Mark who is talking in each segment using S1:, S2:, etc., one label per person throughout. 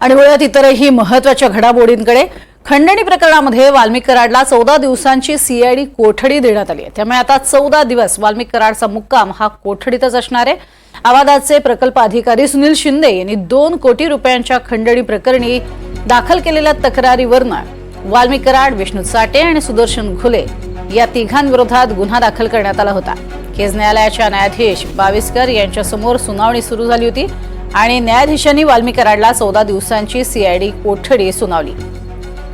S1: आणि वळूयात इतरही महत्त्वाच्या घडामोडींकडे. खंडणी प्रकरणामध्ये वाल्मिक कराडला चौदा दिवसांची सीआयडी कोठडी देण्यात आली आहे. त्यामुळे आता चौदा दिवस वाल्मिक कराडचा मुक्काम हा कोठडीतच असणार आहे. आवादाचे प्रकल्प अधिकारी सुनील शिंदे यांनी दोन कोटी रुपयांच्या खंडणी प्रकरणी दाखल केलेल्या तक्रारीवरनं वाल्मिक कराड विष्णू साटे आणि सुदर्शन घुले या तिघांविरोधात गुन्हा दाखल करण्यात आला होता. केज न्यायालयाच्या न्यायाधीश बाविस्कर यांच्यासमोर सुनावणी सुरू झाली होती. आणि न्यायाधीशांनी वाल्मिकाराडला चौदा दिवसांची सीआयडी कोठडी सुनावली.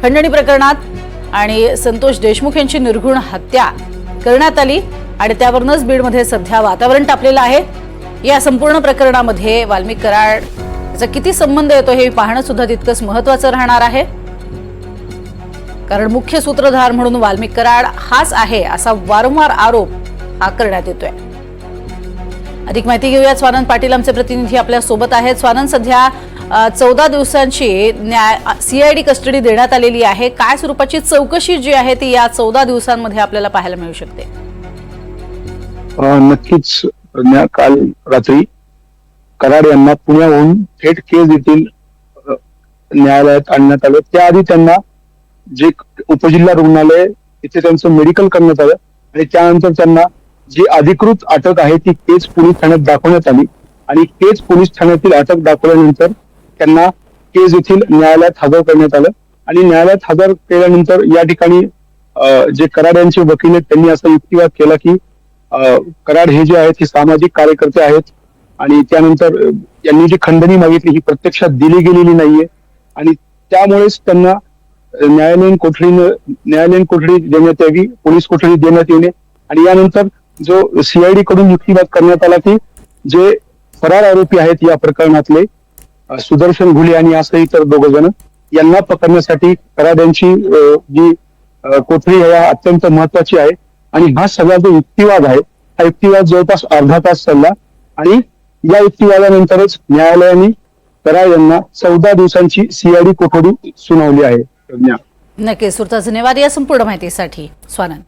S1: खंडणी प्रकरणात आणि संतोष देशमुख यांची निर्घुण हत्या करण्यात आली आणि त्यावरूनच बीडमध्ये सध्या वातावरण तापलेलं आहे. या संपूर्ण प्रकरणामध्ये वाल्मिक कराडचा किती संबंध येतो हे पाहणं सुद्धा तितकंच महत्वाचं राहणार आहे. कारण मुख्य सूत्रधार म्हणून वाल्मिक कराड हाच आहे असा वारंवार आरोप हा करण्यात येतोय. अधिक माहिती घेऊया स्वानंद पाटील आमचे प्रतिनिधी आपल्यासोबत आहेत. स्वानंद सध्या चौदा दिवसांची न्याय सीआयडी कस्टडी देण्यात आलेली आहे. काय स्वरूपाची चौकशी जी आहे ती या चौदा दिवसांमध्ये आपल्याला पाहायला मिळू शकते?
S2: नक्कीच काल रात्री कराड यांना पुण्याहून थेट केस येथील न्यायालयात आणण्यात आलं. त्याआधी त्यांना जे उपजिल्हा रुग्णालय इथे त्यांचं मेडिकल करण्यात आलं आणि त्यानंतर त्यांना जी अधिकृत अटक आहे ती केज पोलीस ठाण्यात दाखवण्यात आली. आणि केज पोलीस ठाण्यातील अटक दाखवल्यानंतर त्यांना केज येथील न्यायालयात हजर करण्यात आलं. आणि न्यायालयात हजर केल्यानंतर या ठिकाणी जे कराड यांचे वकील आहेत त्यांनी असा युक्तिवाद केला की कराड हे जे आहेत हे सामाजिक कार्यकर्ते आहेत. आणि त्यानंतर यांनी जी खंडणी मागितली ही प्रत्यक्षात दिली गेलेली नाहीये. आणि त्यामुळेच त्यांना न्यायालयीन कोठडीनं न्यायालयीन कोठडी देण्यात यावी पोलीस कोठडी देण्यात येणे. आणि यानंतर जो सीआयडी कडून युक्तिवाद करण्यात आला की जे फरार आरोपी आहेत या प्रकरणातले सुदर्शन घुले आणि असं इतर दोघ जण यांना पकडण्यासाठी कराड यांची अ, जी कोठडी आहे अत्यंत महत्वाची आहे. आणि हा सगळा जो युक्तिवाद आहे हा युक्तिवाद जवळपास अर्धा तास चालला आणि या युक्तिवादानंतरच न्यायालयाने कराड यांना चौदा दिवसांची सीआयडी कोठडी सुनावली आहे.
S1: नक्कीच. सुरता धन्यवाद या संपूर्ण माहितीसाठी स्वानंद.